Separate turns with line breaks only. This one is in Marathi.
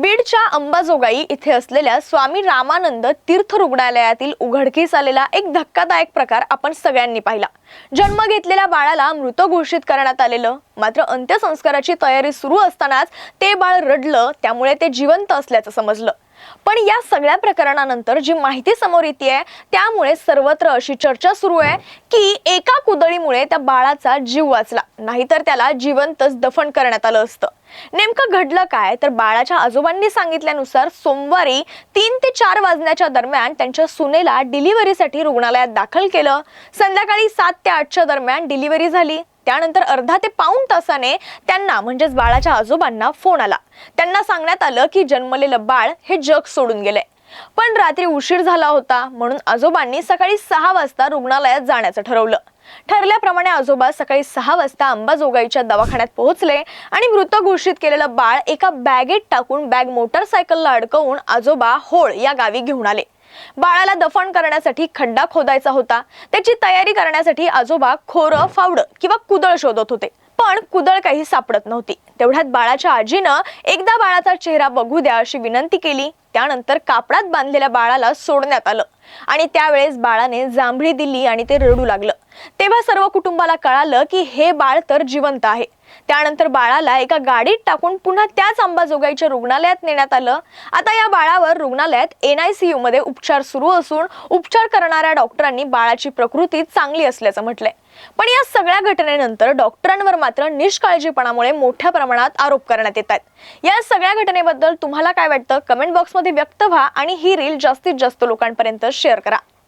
बीडच्या अंबाजोगाई इथे असलेल्या स्वामी रामानंद तीर्थ रुग्णालयातील उघडकीस आलेला एक धक्कादायक प्रकार आपण सगळ्यांनी पाहिला. जन्म घेतलेल्या बाळाला मृत घोषित करण्यात आलेलं मात्र अंत्यसंस्काराची तयारी सुरू असतानाच ते बाळ रडलं त्यामुळे ते जिवंत असल्याचं समजलं. पण या सगळ्या प्रकरणानंतर जी माहिती समोर येते त्यामुळे सर्वत्र अशी चर्चा सुरू आहे की एका कुदळीमुळे त्या बाळाचा जीव वाचला. नाहीतर त्याला जिवंतच दफन करण्यात आलं असतं. नेमकं घडलं काय? तर बाळाच्या आजोबांनी सांगितल्यानुसार सोमवारी तीन ते चार वाजण्याच्या दरम्यान त्यांच्या सुनेला डिलिव्हरीसाठी रुग्णालयात दाखल केलं. संध्याकाळी सात ते आठच्या दरम्यान डिलिव्हरी झाली. त्यानंतर अर्धा ते पाऊण तासाने त्यांना म्हणजेच बाळाच्या आजोबांना फोन आला. त्यांना सांगण्यात आलं की जन्मलेलं बाळ हे जग सोडून गेलंय. पण रात्री उशीर झाला होता म्हणून आजोबांनी सकाळी सहा वाजता रुग्णालयात जाण्याचं ठरवलं. ठरल्याप्रमाणे आजोबा सकाळी सहा वाजता अंबाजोगाईच्या दवाखान्यात पोहोचले आणि मृत घोषित केलेलं बाळ एका बॅगेत टाकून बॅग मोटरसायकलला अडकवून आजोबा होळ या गावी घेऊन आले. बाळाला दफन करण्यासाठी खड्डा खोदायचा होता. त्याची तयारी करण्यासाठी आजोबा खोरं फावडं किंवा कुदळ शोधत होते. पण कुदळ काही सापडत नव्हती. तेवढ्यात बाळाच्या आजीनं एकदा बाळाचा चेहरा बघू द्या अशी विनंती केली. त्यानंतर कापडात बांधलेल्या बाळाला सोडण्यात आलं. आणि त्यावेळेस बाळाने जांभळी दिली आणि ते रडू लागलं. तेव्हा सर्व कुटुंबाला कळालं की हे बाळ तर जिवंत आहे. त्यानंतर बाळाला एका गाडीत टाकून पुन्हा त्याच अंबाजोगाईच्या रुग्णालयात नेण्यात आलं. आता या बाळावर रुग्णालयात एनआयसीयू मध्ये उपचार सुरू असून उपचार करणाऱ्या डॉक्टरांनी बाळाची प्रकृती चांगली असल्याचं म्हटलंय. पण या सगळ्या घटनेनंतर डॉक्टरांवर मात्र निष्काळजीपणामुळे मोठ्या प्रमाणात आरोप करण्यात येत आहेत. या सगळ्या घटनेबद्दल तुम्हाला काय वाटतं? कमेंट बॉक्समध्ये व्यक्त व्हा आणि ही रील जास्तीत जास्त लोकांपर्यंत शेअर करा.